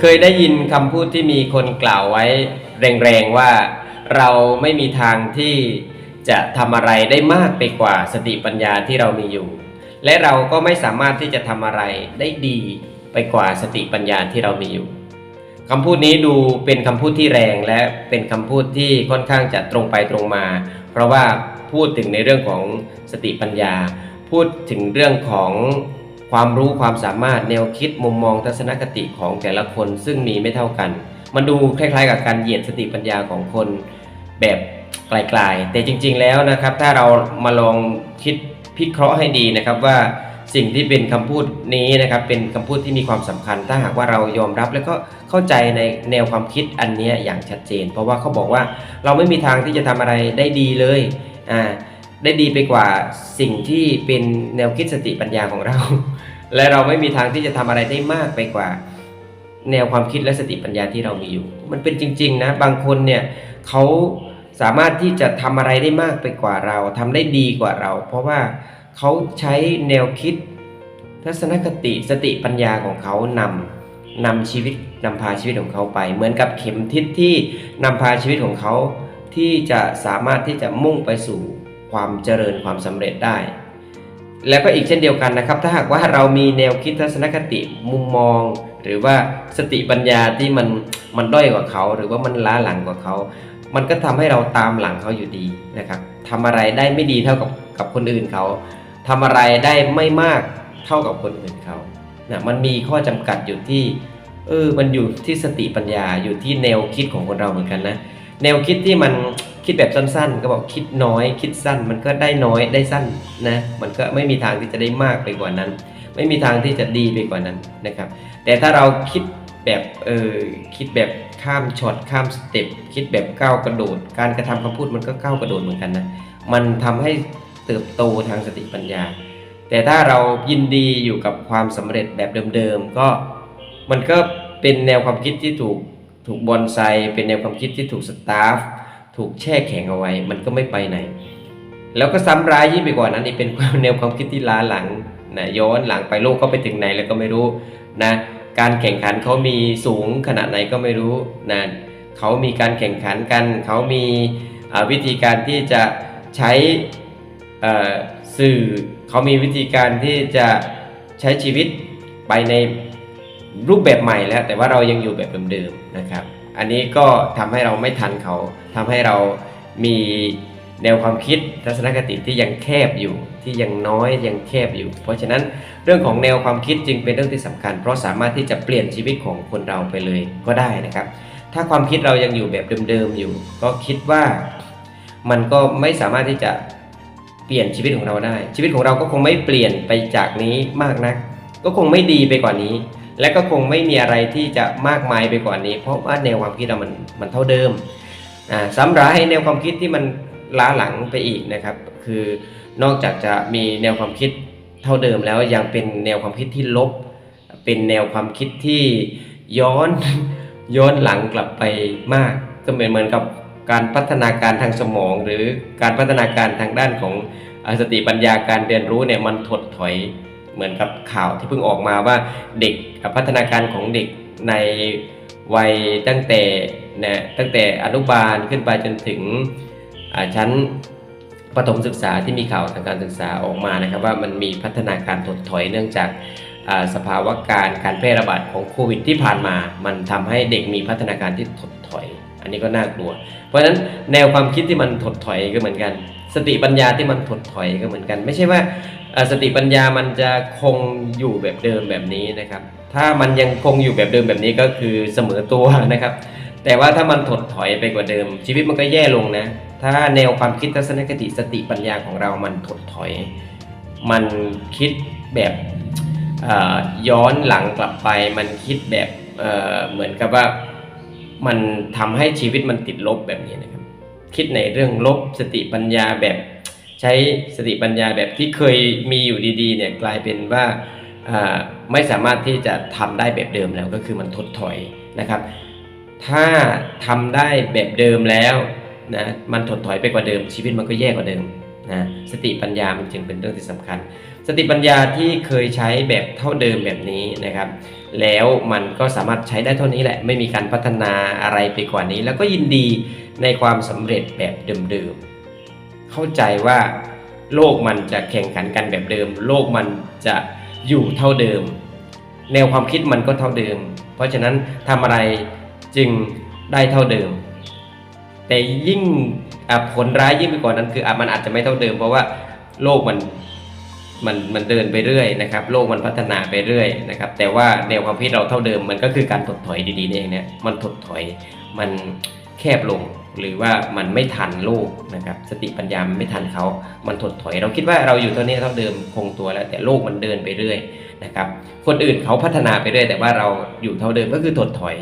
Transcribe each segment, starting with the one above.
เคยได้ยินคำพูดที่มีคนกล่าวไว้ แรงๆว่าเราไม่มีทางที่จะทำอะไรได้มากไปกว่าสติปัญญาที่เรามีอยู่ และเราก็ไม่สามารถที่จะทำอะไรได้ดีไปกว่าสติปัญญาที่เรามีอยู่คำพูดนี้ดูเป็นคำพูดที่แรงและเป็นคำพูดที่ค่อนข้างจะตรงไปตรงมา เพราะว่าพูดถึงในเรื่องของสติปัญญา พูดถึงเรื่องของ ความรู้ความสามารถแนวคิดมุมมองทัศนคติของแต่ละคนซึ่งมีไม่เท่ากัน มันดูคล้าย ๆ กับการเหยียดสติปัญญาของคนแบบไกลๆ แต่จริงๆแล้วนะครับ ถ้าเรามาลองคิดพิเคราะห์ให้ดีนะครับว่าสิ่งที่เป็นคำพูดนี้นะครับเป็นคำพูดที่มีความสำคัญ ถ้าหากว่าเรายอมรับแล้วก็เข้าใจในแนวความคิดอันนี้อย่างชัดเจน เพราะว่าเขาบอกว่าเราไม่มีทางที่จะทำอะไรได้ดีเลยอ่าได้ดีไปกว่าสิ่งที่เป็นแนวคิดสติปัญญาของเรา และเราไม่มีทางที่จะทำอะไรได้มากไปกว่า แนวความคิดและสติปัญญาที่เรามีอยู่ มันเป็นจริง ๆ นะ บางคนเนี่ยเขาสามารถที่จะทำอะไรได้มากไปกว่าเราทำได้ดีกว่าเรา เพราะว่าเขาใช้แนวคิด ทัศนคติสติปัญญาของเขานำนำชีวิตนำพาชีวิตของเขาไป เหมือนกับเข็มทิศที่นำพาชีวิตของเขาที่จะสามารถที่จะมุ่งไปสู่ความเจริญความสำเร็จได้ แล้วก็อีกเช่นเดียวกันนะครับ ถ้าหากว่าเรามีแนวคิดทัศนคติมุมมอง หรือว่าสติปัญญาที่มันมันด้อยกว่าเขา หรือว่ามันล้าหลังกว่าเขา มันก็ทำให้เราตามหลังเขาอยู่ดีนะครับทำอะไรได้ไม่ดีเท่ากับกับคนอื่นเขาทำอะไรได้ไม่มากเท่ากับคนอื่นเขานะมันมีข้อจำกัดอยู่ที่เออมันอยู่ที่สติปัญญาอยู่ที่แนวคิดของคนเราเหมือนกันนะ แนวคิดที่มัน คิดแบบสั้นๆ ก็บอกคิดน้อย คิดสั้นมันก็ได้น้อยได้สั้นนะมันก็ไม่มีทางที่จะได้มากไปกว่านั้น ไม่มีทางที่จะดีไปกว่านั้นนะครับ แต่ถ้าเราคิดแบบเออคิดแบบข้ามช็อตข้ามสเต็ปคิดแบบก้าวกระโดด การกระทำคำพูดมันก็ก้าวกระโดดเหมือนกันนะมันทำให้เติบโตทางสติปัญญา แต่ถ้าเรายินดีอยู่กับความสำเร็จแบบเดิมๆก็มันก็เป็นแนวความคิดที่ถูกถูกบอนไซเป็นแนวความคิดที่ถูกสตาฟ ถูกแช่แข็งเอาไว้ มันก็ไม่ไปไหน แล้วก็ซ้ำร้ายยิ่งไปกว่านั้นอีกเป็นความแนวความคิดที่ล้าหลังนะย้อนหลังไปโลกก็ไปถึงไหนแล้วก็ไม่รู้นะการแข่งขันเขามีสูงขนาดไหนก็ไม่รู้นะเขามีการแข่งขันกัน เขามีวิธีการที่จะใช้สื่อ เขามีวิธีการที่จะใช้ชีวิตไปในรูปแบบใหม่แล้ว แต่ว่าเรายังอยู่แบบเดิมๆนะครับ อันนี้ก็ทำให้เราไม่ทันเขาทำให้เรามีแนวความคิดทัศนคติที่ยังแคบอยู่ที่ยังน้อยยังแคบอยู่ เพราะฉะนั้นเรื่องของแนวความคิดจึงเป็นเรื่องที่สำคัญ เพราะสามารถที่จะเปลี่ยนชีวิตของคนเราไปเลยก็ได้นะครับ ถ้าความคิดเรายังอยู่แบบเดิมๆอยู่ ก็คิดว่ามันก็ไม่สามารถที่จะเปลี่ยนชีวิตของเราได้ ชีวิตของเราก็คงไม่เปลี่ยนไปจากนี้มากนัก ก็คงไม่ดีไปกว่านี้ และก็คงไม่มีอะไรที่จะมากมายไปกว่านี้ เพราะว่าแนวความคิดเรามันมันเท่าเดิมอ่าซ้ำร้ายแนวความคิดที่มันล้าหลังไปอีกนะครับ คือนอกจากจะมีแนวความคิดเท่าเดิมแล้วยังเป็นแนวความคิดที่ลบ เป็นแนวความคิดที่ย้อนย้อนหลังกลับไปมาก ก็เหมือนเหมือนกับการพัฒนาการทางสมอง หรือการพัฒนาการทางด้านของอสติปัญญาการเรียนรู้เนี่ยมันถดถอย เหมือนกับข่าวที่เพิ่งออกมาว่าเด็กพัฒนาการของเด็กในวัยตั้งแต่นะตั้งแต่อนุบาลขึ้นไปจนถึงชั้นประถมศึกษาที่มีข่าวทางการศึกษาออกมานะครับ ว่ามันมีพัฒนาการถดถอยเนื่องจากสภาวะการการแพร่ระบาดของโควิดที่ผ่านมา มันทำให้เด็กมีพัฒนาการที่ถดถอย อันนี้ก็น่ากลัว เพราะฉะนั้นแนวความคิดที่มันถดถอยก็เหมือนกัน สติปัญญาที่มันถดถอยก็เหมือนกัน ไม่ใช่ว่าสติปัญญามันจะคงอยู่แบบเดิมแบบนี้นะครับ ถ้ามันยังคงอยู่แบบเดิมแบบนี้ก็คือเสมอตัวนะครับ แต่ว่าถ้ามันถดถอยไปกว่าเดิม ชีวิตมันก็แย่ลงนะ ถ้าแนวความคิดทัศนคติสติปัญญาของเรามันถดถอย มันคิดแบบย้อนหลังกลับไป มันคิดแบบเเหมือนกับว่ามันทำให้ชีวิตมันติดลบแบบนี้นะครับ คิดในเรื่องลบสติปัญญาแบบใช้สติปัญญาแบบที่เคยมีอยู่ดีๆเนี่ยกลายเป็นว่าไม่สามารถที่จะทำได้แบบเดิมแล้วก็คือมันถดถอยนะครับ ถ้าทำได้แบบเดิมแล้วนะมันถดถอยไปกว่าเดิมชีวิตมันก็แย่กว่าเดิม นะสติปัญญามันจึงเป็นเรื่องที่สำคัญ สติปัญญาที่เคยใช้แบบเท่าเดิมแบบนี้นะครับ แล้วมันก็สามารถใช้ได้เท่านี้แหละ ไม่มีการพัฒนาอะไรไปกว่านี้ แล้วก็ยินดีในความสำเร็จแบบเดิมๆเข้าใจว่าโลกมันจะแข่งขันกันแบบเดิม โลกมันจะอยู่เท่าเดิม แนวความคิดมันก็เท่าเดิม เพราะฉะนั้นทำอะไรจึงได้เท่าเดิม แต่ยิ่งผลร้ายยิ่งไปกว่านั้นคืออมันอาจจะไม่เท่าเดิม เพราะว่าโลกมันมันมันเดินไปเรื่อยนะครับ โลกมันพัฒนาไปเรื่อยนะครับ แต่ว่าแนวความคิดเราเท่าเดิมมันก็คือการถดถอยดีๆเองเนี่ยมันถดถอยมันแคบลงหรือว่ามันไม่ทันโลกนะครับ สติปัญญามันไม่ทันเขา มันถดถอย เราคิดว่าเราอยู่เท่านี้เท่าเดิมคงตัวแล้ว แต่โลกมันเดินไปเรื่อยนะครับ คนอื่นเขาพัฒนาไปเรื่อยแต่ว่าเราอยู่เท่าเดิมก็คือถดถอย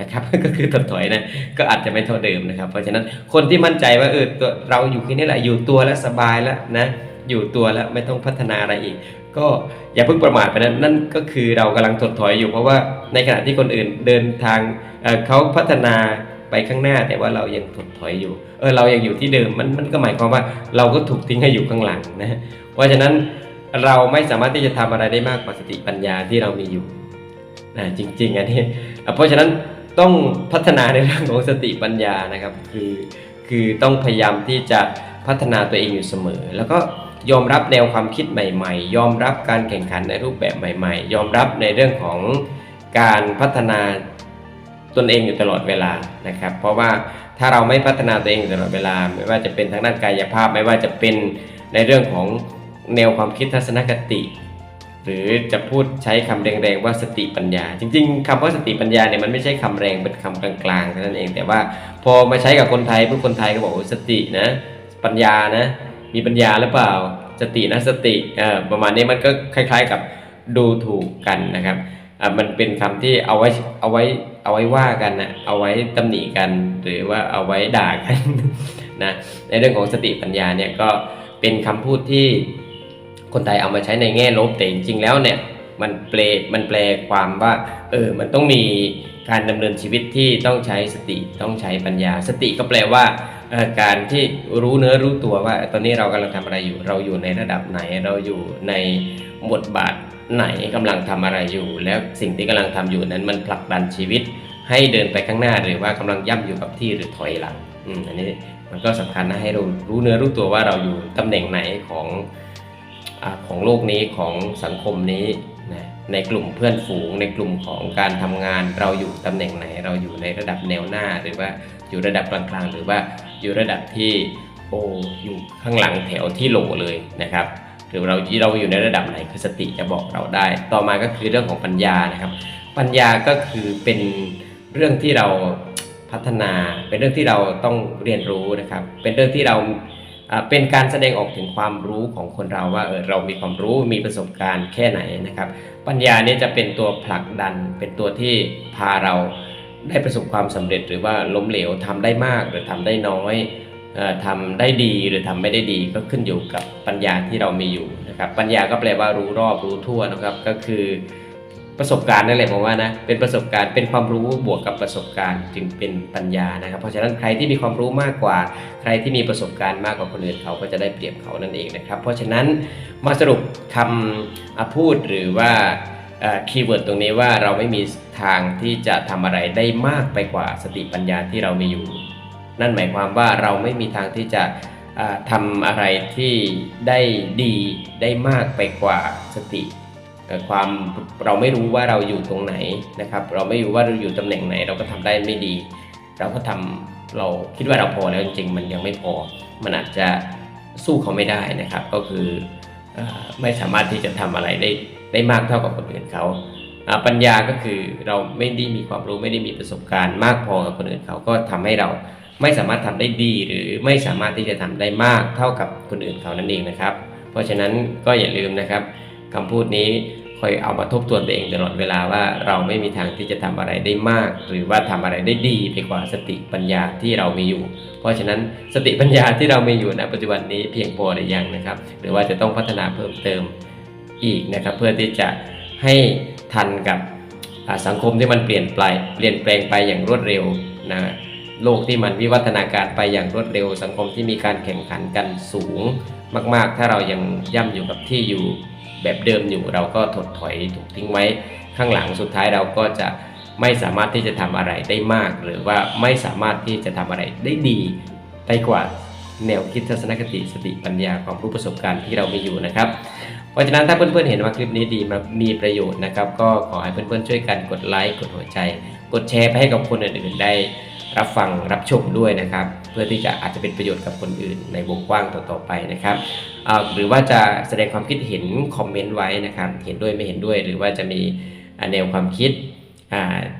นะครับก็คือถดถอยนะก็อาจจะไม่เท่าเดิมนะครับ เพราะฉะนั้นคนที่มั่นใจว่าเออตัวเราอยู่แค่นี้แหละอยู่ตัวแล้วสบายแล้วนะอยู่ตัวแล้วไม่ต้องพัฒนาอะไรอีก ก็อย่าเพิ่งประมาทไปนั้นนั่นก็คือเรากำลังถดถอยอยู่ เพราะว่าในขณะที่คนอื่นเดินทางเเขาพัฒนาไปข้างหน้าแต่ว่าเรายังถดถอยอยู่เออเรายังอยู่ที่เดิมมันมันก็หมายความว่าเราก็ถูกทิ้งให้อยู่ข้างหลังนะเพราะฉะนั้นเราไม่สามารถที่จะทำอะไรได้มากกว่าสติปัญญาที่เรามีอยู่นะจริงๆอันนี้เพราะฉะนั้น ต้องพัฒนาในเรื่องของสติปัญญานะครับ คือคือต้องพยายามที่จะพัฒนาตัวเองอยู่เสมอ แล้วก็ยอมรับแนวความคิดใหม่ ๆ ยอมรับการแข่งขันในรูปแบบใหม่ ๆ ยอมรับในเรื่องของการพัฒนาตนเองอยู่ตลอดเวลานะครับ เพราะว่าถ้าเราไม่พัฒนาตัวเองอยู่ตลอดเวลา ไม่ว่าจะเป็นทางด้านกายภาพ ไม่ว่าจะเป็นในเรื่องของแนวความคิดทัศนคติ หรือจะพูดใช้คำแรงๆว่าสติปัญญา จริง ๆคำว่าสติปัญญาเนี่ยมันไม่ใช่คำแรงเป็นคำกลางๆเท่านั้นเอง แต่ว่าพอมาใช้กับคนไทยพวกคนไทยก็บอกสตินะ ปัญญานะ มีปัญญาหรือเปล่า สตินะสติเอ่อประมาณนี้มันก็คล้าย ๆกับดูถูกกันนะครับอ่ามันเป็นคำที่เอาไว้เอาไว้เอาไว้ว่ากันนะเอาไว้ตำหนิกัน หรือว่าเอาไว้ด่ากันนะในเรื่องของสติปัญญาเนี่ยก็เป็นคำพูดที่ คนไทยเอามาใช้ในแง่ลบแต่จริงๆแล้วเนี่ยมันเปลมันแปลความว่าเออมันต้องมีการดำเนินชีวิตที่ต้องใช้สติต้องใช้ปัญญา สติก็แปลว่าการที่รู้เนื้อรู้ตัวว่า ตอนนี้เรากำลังทำอะไรอยู่ เราอยู่ในระดับไหน เราอยู่ในบทบาทไหนกำลังทำอะไรอยู่ แล้วสิ่งที่กำลังทำอยู่นั้นมันผลักดันชีวิต ให้เดินไปข้างหน้าหรือว่ากำลังย่ำอยู่กับที่หรือถอยหลังอืมอันนี้มันก็สำคัญนะให้เรารู้เนื้อรู้ตัวว่าเราอยู่ตำแหน่งไหนของ ของโลกนี้ของสังคมนี้นะในกลุ่มเพื่อนฝูง ในกลุ่มของการทำงานเราอยู่ตำแหน่งไหน เราอยู่ในระดับแนวหน้า หรือว่าอยู่ระดับกลางๆ หรือว่าอยู่ระดับที่โออยู่ข้างหลังแถวที่โหลเลยนะครับหรือเราเราอยู่ในระดับไหนคือสติจะบอกเราได้ ต่อมาก็คือเรื่องของปัญญานะครับ ปัญญาก็คือเป็นเรื่องที่เราพัฒนา เป็นเรื่องที่เราต้องเรียนรู้นะครับ เป็นเรื่องที่เรา เป็นการแสดงออกถึงความรู้ของคนเราว่าเออเรามีความรู้มีประสบการณ์แค่ไหนนะครับ ปัญญาเนี่ยจะเป็นตัวผลักดัน เป็นตัวที่พาเราได้ประสบความสำเร็จหรือว่าล้มเหลวทำได้มากหรือทำได้น้อยออทำได้ดีหรือทำไม่ได้ดีก็ขึ้นอยู่กับปัญญาที่เรามีอยู่นะครับ ปัญญาก็แปลว่ารู้รอบรู้ทั่วนะครับก็คือ ประสบการณ์นั่นแหละผมว่านะเป็นประสบการณ์เป็นความรู้บวกกับประสบการณ์จึงเป็นปัญญานะครับ เพราะฉะนั้นใครที่มีความรู้มากกว่า ใครที่มีประสบการณ์มากกว่าคนอื่นเขาก็จะได้เปรียบเขานั่นเองนะครับ เพราะฉะนั้นมาสรุปคำพูดหรือว่าคีย์เวิร์ดตรงนี้ว่าเราไม่มีทางที่จะทำอะไรได้มากไปกว่าสติปัญญาที่เรามีอยู่ นั่นหมายความว่าเราไม่มีทางที่จะอ่าทำอะไรที่ได้ดีได้มากไปกว่าสติ ความเราไม่รู้ว่าเราอยู่ตรงไหนนะครับ เราไม่รู้ว่าเราอยู่ตำแหน่งไหน เราก็ทำได้ไม่ดี เราก็ทำเราคิดว่าเราพอแล้วจริงๆมันยังไม่พอ มันอาจจะสู้เขาไม่ได้นะครับ ก็คืออไม่สามารถที่จะทำอะไรได้ได้มากเท่ากับคนอื่นเขาอ่าปัญญาก็คือเราไม่ได้มีความรู้ไม่ได้มีประสบการณ์มากพอกับคนอื่นเขาก็ทำให้เราไม่สามารถทำได้ดีหรือไม่สามารถที่จะทำได้มากเท่ากับคนอื่นเขานั่นเองนะครับ เพราะฉะนั้นก็อย่าลืมนะครับคำพูดนี้ คอยเอามาทบทวนตัวเองตลอดเวลาว่าเราไม่มีทางที่จะทำอะไรได้มาก หรือว่าทำอะไรได้ดีไปกว่าสติปัญญาที่เรามีอยู่ เพราะฉะนั้นสติปัญญาที่เรามีอยู่ณปัจจุบันนี้เพียงพอหรือยังนะครับ หรือว่าจะต้องพัฒนาเพิ่มเติมอีกนะครับ เพื่อที่จะให้ทันกับสังคมที่มันเปลี่ยนไปเปลี่ยนแปลงไปอย่างรวดเร็วนะโลกที่มันวิวัฒนาการไปอย่างรวดเร็ว สังคมที่มีการแข่งขันกันสูงมาก ๆ ถ้าเรายังย่ำอยู่กับที่อยู่ แบบเดิมอยู่เราก็ถดถอยถูกทิ้งไว้ข้างหลังสุดท้ายเราก็จะไม่สามารถที่จะทำอะไรได้มาก หรือว่าไม่สามารถที่จะทำอะไรได้ดีไปกว่าแนวคิดทัศนคติสติปัญญาของผู้ประสบการณ์ที่เรามีอยู่นะครับ เพราะฉะนั้นถ้าเพื่อนๆเห็นว่าคลิปนี้ดีมามีประโยชน์นะครับ ก็ขอให้เพื่อนๆช่วยกันกดไลค์กดหัวใจ กดแชร์ไปให้กับคนอื่นๆได้รับฟังรับชมด้วยนะครับ เพื่อที่จะอาจจะเป็นประโยชน์กับคนอื่นในวงกว้างต่อๆไปนะครับหรือว่าจะแสดงความคิดเห็นคอมเมนต์ไว้นะครับ เห็นด้วยไม่เห็นด้วย หรือว่าจะมีแนวความคิด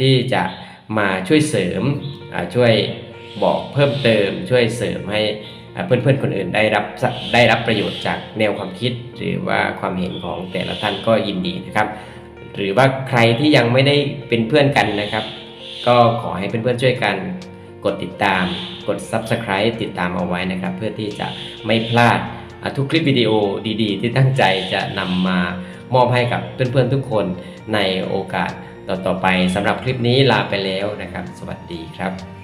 ที่จะมาช่วยเสริมช่วยบอกเพิ่มเติม ช่วยเสริมให้เพื่อนๆคนอื่นได้รับได้รับประโยชน์จากแนวความคิด หรือว่าความเห็นของแต่ละท่านก็ยินดีนะครับ หรือว่าใครที่ยังไม่ได้เป็นเพื่อนกันนะครับ ก็ขอให้เพื่อนๆช่วยกัน กดติดตาม กด Subscribe ติดตามเอาไว้นะครับ เพื่อที่จะไม่พลาดทุกคลิปวิดีโอดีๆ ที่ตั้งใจจะนำมามอบให้กับเพื่อนๆทุกคนในโอกาสต่อๆไปสำหรับคลิปนี้ลาไปแล้วนะครับ สวัสดีครับ